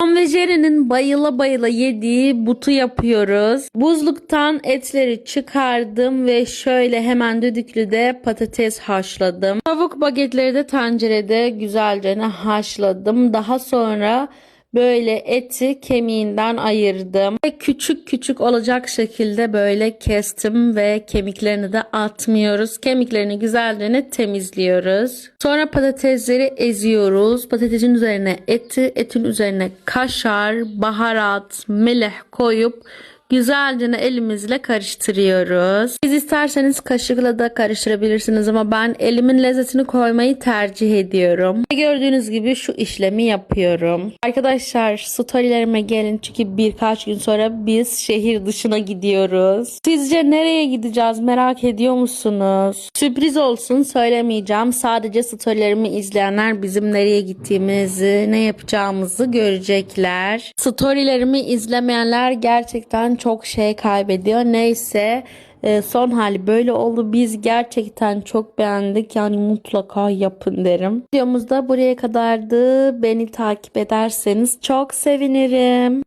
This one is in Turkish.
Tom ve Jerry'nin bayıla bayıla yediği butu yapıyoruz. Buzluktan etleri çıkardım ve şöyle hemen düdüklüde patates haşladım. Tavuk bagetleri de tencerede güzelce haşladım. Daha sonra böyle eti kemiğinden ayırdım. Ve küçük küçük olacak şekilde böyle kestim ve kemiklerini de atmıyoruz. Kemiklerini güzelce temizliyoruz. Sonra patatesleri eziyoruz. Patatesin üzerine eti, etin üzerine kaşar, baharat, milih koyup Güzelce elimizle karıştırıyoruz. Siz isterseniz kaşıkla da karıştırabilirsiniz ama ben elimin lezzetini koymayı tercih ediyorum. Gördüğünüz gibi şu işlemi yapıyorum. Arkadaşlar storylerime gelin çünkü birkaç gün sonra biz şehir dışına gidiyoruz. Sizce nereye gideceğiz merak ediyor musunuz? Sürpriz olsun söylemeyeceğim. Sadece storylerimi izleyenler bizim nereye gittiğimizi, ne yapacağımızı görecekler. Storylerimi izlemeyenler gerçekten çok şey kaybediyor. Neyse e, son hali böyle oldu. Biz gerçekten çok beğendik. Yani mutlaka yapın derim. Videomuz da buraya kadardı. Beni takip ederseniz çok sevinirim.